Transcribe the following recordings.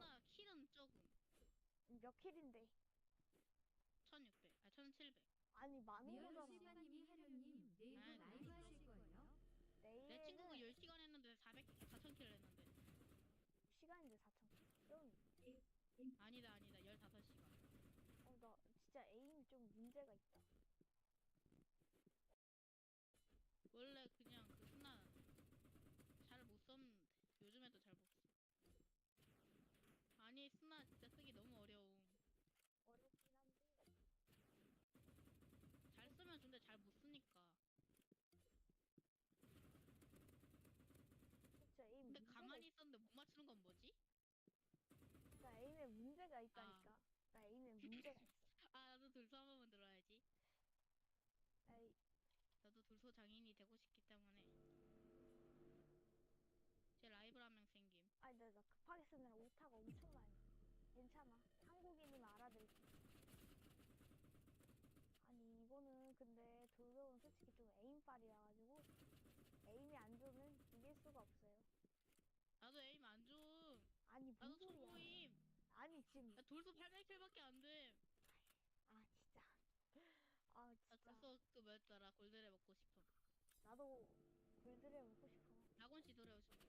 스나 킬은 조금 몇 킬인데? 1600, 아 1700. 아니 많은 미어로 거잖아. 실버님이 하려님 내일 또 아이, 라이브 하실 거예요? 내 친구가 10시간 했는데 400, 4000킬을 했는데. 시간인데 4천. 좀, 아니다, 아니다. 15시간. 어, 나 진짜 에임 좀 문제가 있다. 원래 그냥 그 스나 잘 못 썼는데 요즘에도 잘 못 써. 아니 스나 진짜 쓰기 너무 어려움. 어렵긴 한데. 잘 쓰면 좋은데 잘 못 쓰니까. 진짜 에임 근데 문제가 가만히 있었는데 못 맞추는 건 뭐지? 있, 나 에임에 문제가 있다니까. 나 에임에 문제가 있어. 아 나도 돌소 한 번만 들어야지. 에이, 나도 돌소 장인이 되고 싶기 때문에. 제 라이벌 한명 생김. 아니 나, 나 급하게 쓰느라 오타가 엄청 많이. 괜찮아. 한국인이면 알아들을게. 아니 이거는 근데 돌려은 솔직히 좀 에임빨이라 가지고 에임이 안 좋으면 이길 수가 없어요. 나도 에임 안 좀. 아니 나도 뭔 소리야? 아니 지금 나 돌소 800킬밖에 안 돼. 아 진짜 아 나 진짜 돌소 그 뭐였더라 골드레 먹고 싶음. 나도 골드레 먹고 싶어. 낙원 씨 노래 오십.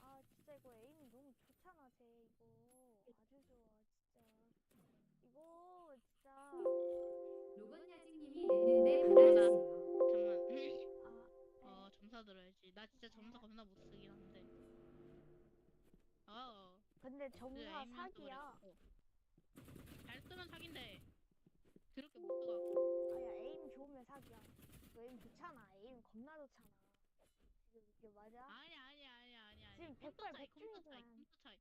아 진짜 이거 에임이 너무 좋잖아 쟤 이거 아주 좋아 진짜 이거 진짜 로건 야직님이 내는데 받아주세요. 잠만. 아 어 점사 들어야지. 나 진짜 점사 겁나 못 쓰긴 한데. 어. 근데 점사 에임은 또 사기야 그랬고. 잘 쓰면 사기인데 그렇게 못 써갖고. 아야 에임 좋으면 사기야 너 에임 좋잖아 에임 겁나 좋잖아 지금 이게 맞아? 아니 아니 아니 아니 아니. 지금 컴퓨터 백발 차이, 컴퓨터 차이. 컴퓨터 차이.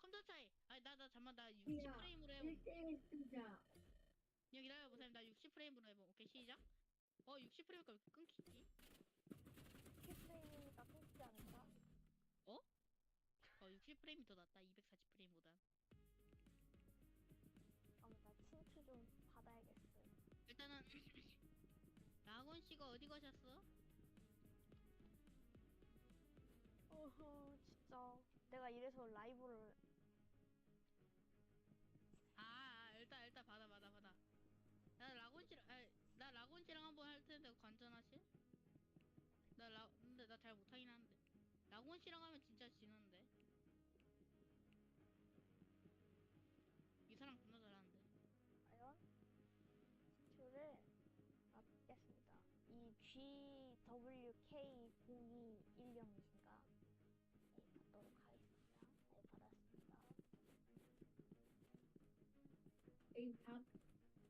컴퓨터 차이. 아니 나나 잠만 나 60 프레임으로 해보. 1대1 쓰자. 여기 기다려 보세요. 나 60 프레임으로 해보. 오케이 시작. 어 60 프레임이니까 왜 이렇게 끊기지? 10프레임이니까 끊기지? 어60 프레임이 더 낫다. 240프레임보다. 아나 친추 좀 받아야겠어 일단은 라곤 씨가 어디 가셨어? 어허 진짜 내가 이래서 라이브를 아, 아 일단 일단 받아 받아 받아. 나 라곤 씨랑 아, 나 라곤 씨랑 한번 할 텐데 관전하실? 나 라, 근데 나 잘 못하긴 하는데. 라곤 씨랑 하면 진짜 지는 GWK0216이니까 네, 받도록 하겠습니다. 네, 받았습니다. 여기 다,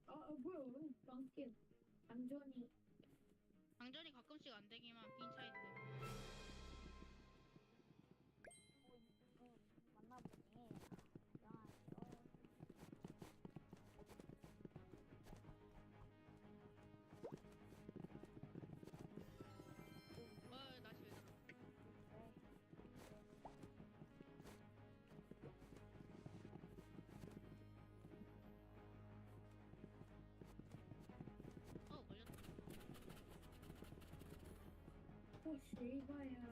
아, 아, 뭐야, 어, 왜 방금, 안전이. 방전이 가끔씩 안 되기만 빈 차인데. 어, 실바야,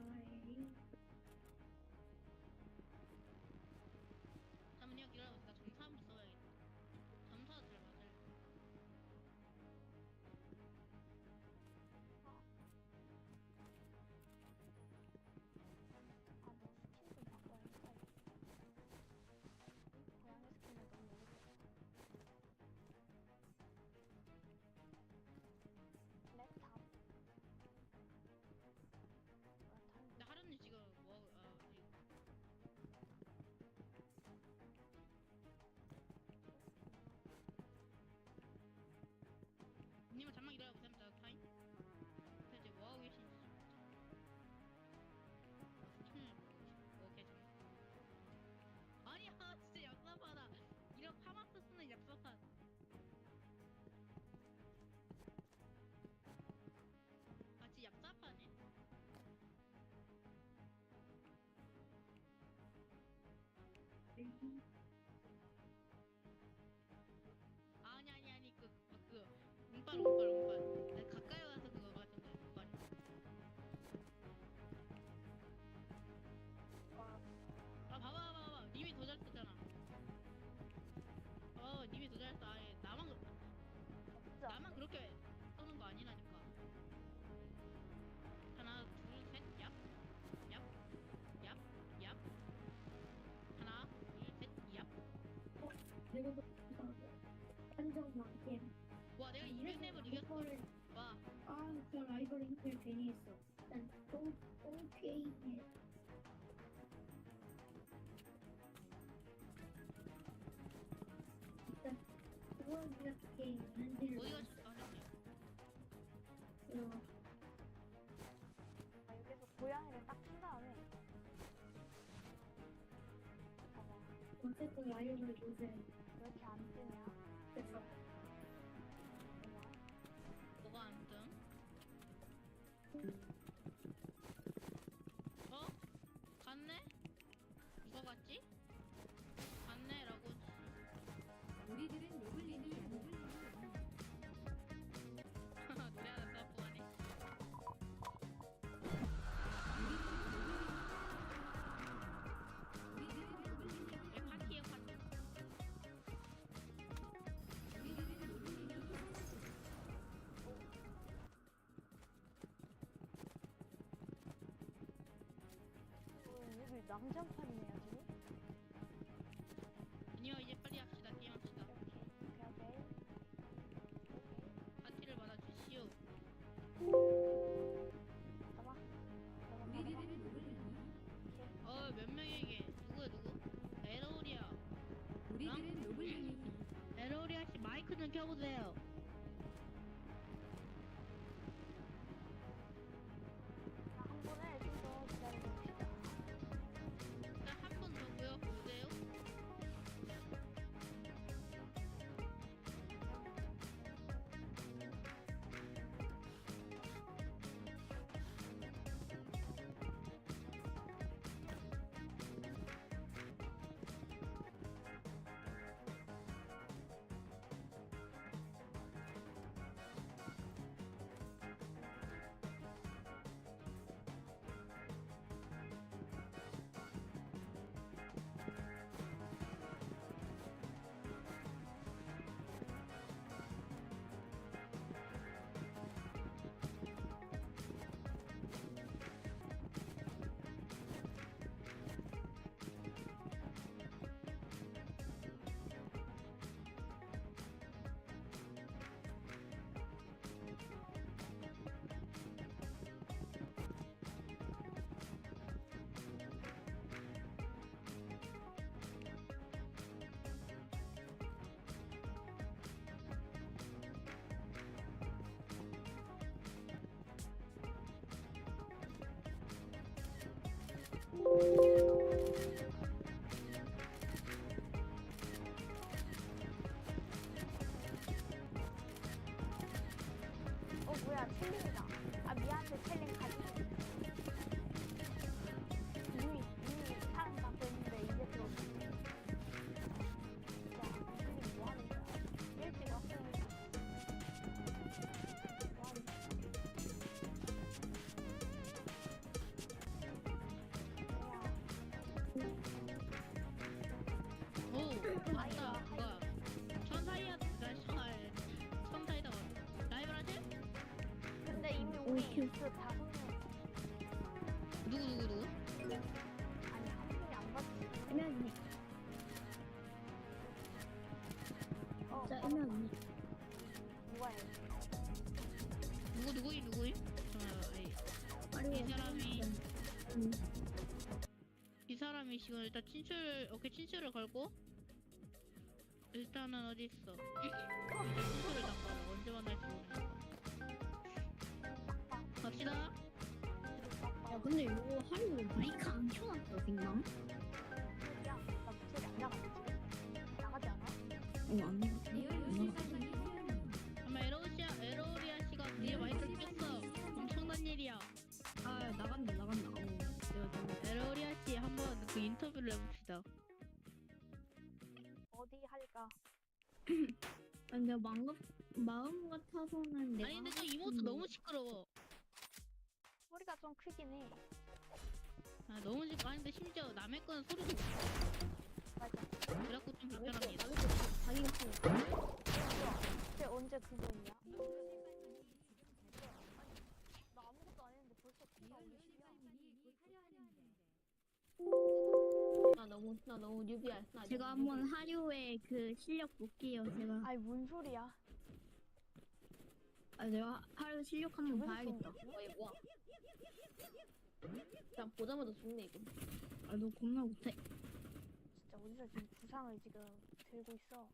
200렙을 이겼어. 이거를 와, 아, 저 라이벌 힘을 괜히 했어. 일단 똥 똥게임에 일단 그걸 이렇게 만들어. 어디 가셨어, 하셨냐? 어, 아, 여기서 고양이를 딱친 다음에 봐봐 어쨌든 라이벌 요새 왜 이렇게 안 뜨냐 그래서 어, 여기 남장판이네요 지금 아니요, 이제 빨리 합시다. 게임합시다. 오케이 오케이 파티를 받아주시오. 잡아 잡아 우리들은 노블린이 어, 몇 명에게? 누구야, 누구? 에로리아. 우리들은 노블린이 에로리아 씨 마이크 좀 켜보세요. 어 뭐야 챌린이다. 아 미안한데 챌린 가지 이 다섯 명 누구, 누구, 누구? 아니 한 명이 안 봤지 애매하네. 어 진짜 어, 애매하네. 누가 해 누구, 누구이, 누구이? 이 사람이 음, 이 사람이 지금 일단 친출 오케이 친출을 걸고 일단은 어디 있어? 친출을 잠깐 언제 만날지 모르겠어. 갑시다. 야, 근데 이거 하루 마이크 안 켜놨다, 생각? 야, 나 목소리 안 나가지 지금? 나가지 않아? 어, 안 태연님 아마 에로시아 에로리아 씨가 뒤에 마이크를 꼈어. 엄청난 일이야. 아, 나간다, 나간다. 어, 내가 좀. 에로리아 씨 한번 그 인터뷰를 해봅시다. 어디 할까? 아니, 내가 마음, 마음 같아서는 내가. 아니 근데 저 이모트 너무 시끄러워. 좀 크긴 해. 아 너무 지금 아닌데 심지어 남의 건 소리 좀. 맞아. 그렇고 좀 불편합니다. 자기가 쓰니까. 근데 언제 그거냐? 나 아무것도 안 했는데 벌써 비가 나 너무 나 너무 뉴비야. 나 제가 뉴비. 한번 하류의 그 실력 볼게요. 제가 아니 뭔 소리야? 아, 내가 하루 실력 한번 봐야겠다. 뭐야? 그냥 보자마자 죽네 이거. 아 너 겁나 못해. 진짜 어디서 지금 부상을 지금 들고 있어?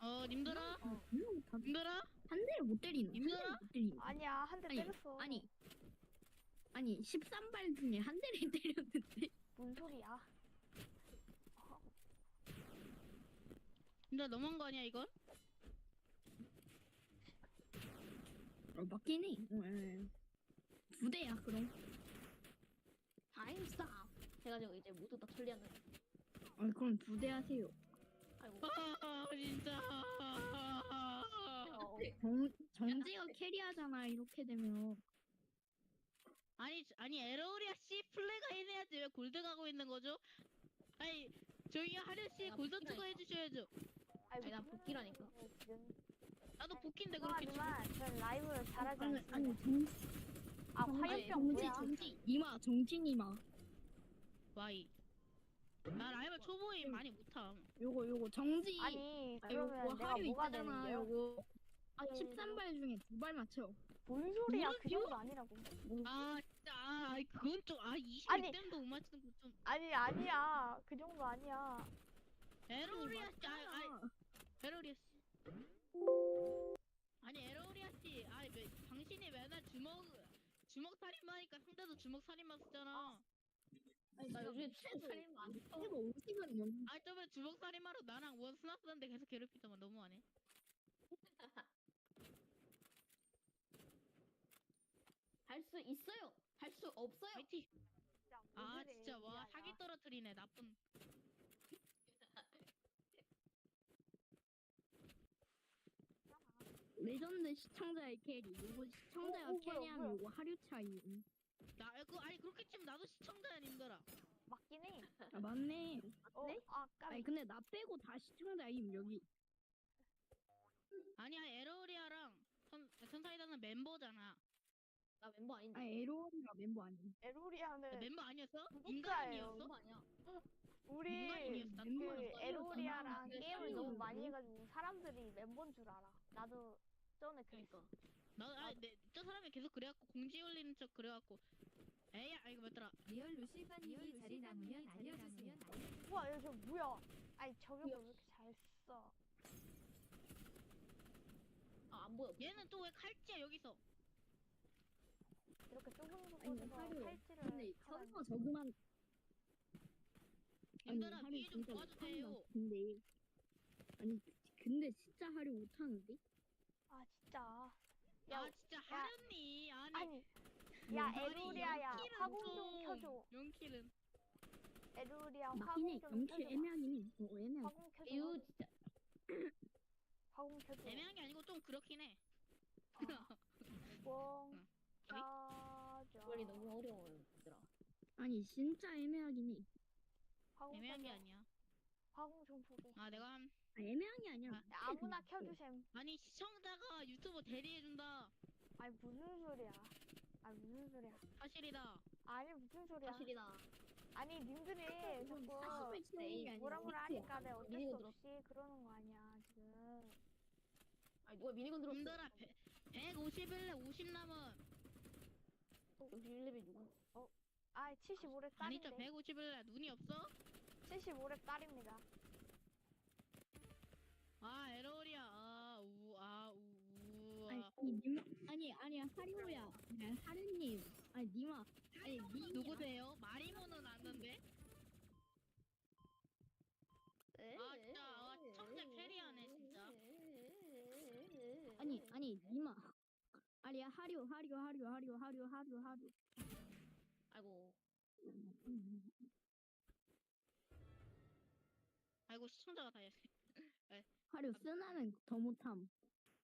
어 님들아 겁나 못하네. 님들아 한 대를 못 때리는. 한? 대를 못 때리는. 아니야 한 대 아니, 때렸어. 아니 아니 13발 중에 한 대를 때렸는데. 뭔 소리야? 님들아 너무한 거 아니야 이건? 어, 맞긴 해. 어, 예. 두 대야 그럼. 타임스탑. 해가지고 이제 모두 다 처리하는. 아 그럼 두대 하세요. 아이고. 아 진짜 어, 정 정지가 캐리하잖아 이렇게 되면. 아니 아니 에러리아 씨 플레이가 해내야지 왜 골드 가고 있는 거죠? 아니 저희 하려 씨 아, 골드. 투자 해주셔야죠. 아니, 나 복귀라니까. 나도 복귀인데 그렇게. 죄송하지만 전 라이브를 잘하지 아니 않습니다. 아니 정 아 정지 화염병 정지 뭐야? 정지 이마 정지 이마. 와이. 나 라이벌 초보임 많이 못함. 요거 요거 정지. 아니 아, 그러면 요거 내가 하류 뭐가 있잖아 되는데요? 요거. 아 네, 13발 중에 두 발 맞춰. 뭔 소리야? 그? 정도 아니라고. 아 진짜 아 아이, 그건 좀아 20몇 아니. 댐도 못 맞추는 거좀 아니 아니야 그 정도 아니야. 에러리아 씨 아, 맞잖아. 아 에러리아 씨. 아니 에러리아 씨 아니 왜 당신이 맨날 주먹 주먹 살인마니까 상대도 주먹 살인마 쓰잖아. 나 요즘에 추천 살인 안 해. 해가 50은 넘. 아 저번에 주먹 살인마로 나랑 원 스나스는데 계속 괴롭히더만 너무하네. 할수 있어요. 할 수 없어요. 화이팅. 아 진짜 와. 사기 떨어뜨리네 나쁜. 레전드 시청자의 캐리. 요거 시청자가 어, 어, 뭐야, 캐리하면 뭐야. 요거 하류 차이. 나그 아니 그렇게 치면 나도 시청자야 님들아. 맞긴 해. 아 맞네. 어, 네? 아 까비. 아니 근데 나 빼고 다 시청자임 여기. 아니야 에러리아랑 선 선사이다는 멤버잖아. 나 멤버 아닌데. 아니 에로가 멤버 아니. 에로리아는 멤버 아니었어? 구독자예요. 인간이었어? 멤버 아니야. 우리 인간이었어. 그 에로리아랑 그 게임을 너무? 많이 해가지고 사람들이 멤버인 줄 알아. 나도 전에. 그러니까. 나, 아, 내, 저 사람이 계속 그래갖고 공지 올리는 척 그래갖고 에이 아 이거 뭐더라 리얼 루시파님이 자리 남으면 알려주세요. 우와 여기 저 뭐야? 아니 저격을 왜 이렇게 잘 써? 아, 안 보여. 얘는 또 왜 칼찌야 여기서 이렇게 좁은 아니, 곳에서 하루. 칼질을 근데 하면 서서 님들아 하류 피해 좀 진짜 도와주세요 못한다. 근데 아니 근데 진짜 하류 못하는데? 아 진짜. 야 아 진짜 하련니 아니 아니 야 음, 에로리아야 영킬은 화공 좀 좀. 켜줘. 영킬은 에로리아 맞긴 해. 화공 좀 켜줘. 애매하긴 해. 어 애매하게. 화공 켜줘. 이유 진짜. 화공 켜줘. 애매한 게 아니고 좀 그렇긴 해 화공 응. 켜줘. 원리 너무 어려워요, 얘들아. 아니 진짜 애매하긴 해. 화공 애매한 게 켜줘. 아니야 화공 좀 보게. 아 내가 한 아, 애매한 게 아니라. 아, 야, 아무나 켜주셈. 아니 시청자가 유튜버 대리해준다 아니 무슨 소리야? 아니 무슨 소리야? 사실이다 아니 무슨 소리야? 사실이다. 아니 님들이 자꾸 사심을 치는 게 아니라. 뭐라 뭐라. 하니까 내가 어쩔 미니건 수 없이 그러는 거 아니야 지금. 아니, 누가 미니건 들었어? 님들아 151에 50 남은 어, 여기 1레벨 누구? 아 75렙 아니 저 딸인데. 151에 눈이 없어? 75렙 딸입니다. 아 에러리아 아우아우 아니, 아니, 님, 아니, 아니, 하리오야. 아니, 하리님. 아니, 님아. 아니, 니, 누구세요? 마리모는 아는데? 아, 진짜, 아, 청자 캐리하네, 진짜. 아니, 아니, 님아. 아니, 하리오, 하리오, 하리오, 하리오, 하리오, 하리오, 하리오. 아이고. 아이고 시청자가 다 했어 하리오, 쓰나는 더 못함.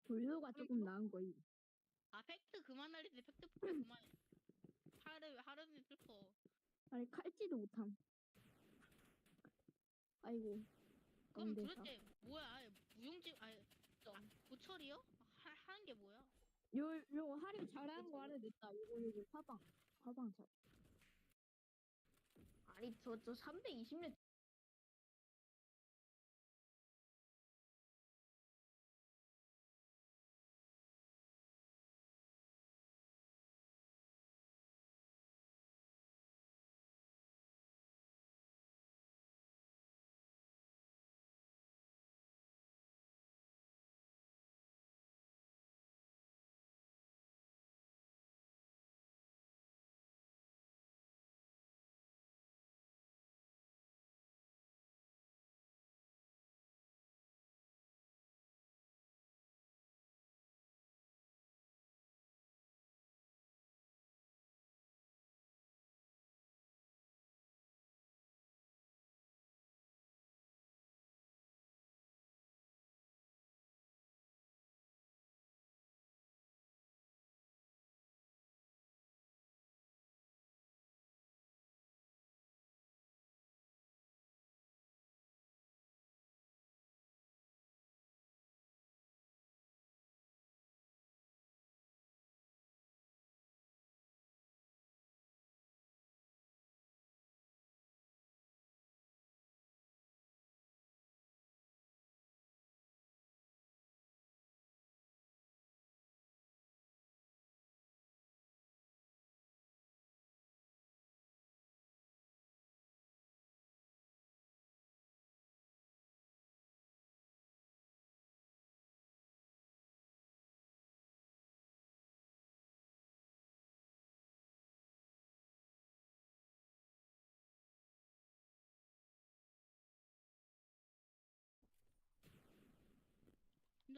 돌려가 조금 나은 거임. 아 팩트 그만 날리지 팩트 폭발 그만 하루 하루는 슬퍼 아니, 칼지도 못함. 아이고. 그럼 안. 도대체 뭐야 무용지 아니 아, 고철이요? 하, 하는 게 뭐야? 요, 요, 하리오 잘하는 거 알아냈다. 요거, 요거, 화방. 화방 잘. 아니, 저, 저 320렙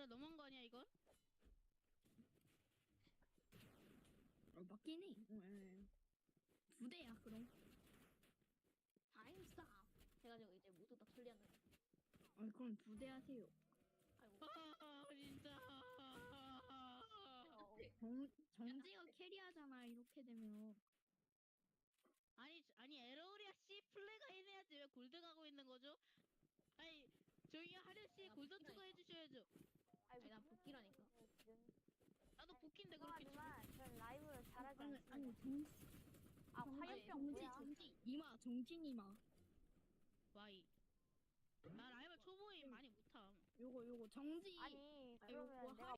너무한 거 아니야 이건? 어, 맞긴 해. 음. 부대야 그럼. 다행이다. 해가지고 이제 모두 다 처리하는. 아 그럼 부대 하세요. 아이고. 아 진짜. 어, 정 정지가 캐리하잖아 이렇게 되면. 아니 아니 에러리아 씨 플레가 해내야지 왜 골드 가고 있는 거죠? 아니 저희 하려 씨 아, 골드. 투가 해주셔야죠. 아이 아니, 난 복귀라니까. 나도 복귀인데 그렇게 치- 죄송하지만 전 라이브를 잘하지 아니 않습니다. 아니 정 아 화염병 정지 뭐야? 정지 이마 정지 이마. 와이. 나 라이브 초보임 많이 못함. 요거 요거 정지. 아니 아, 요거 그러면 내가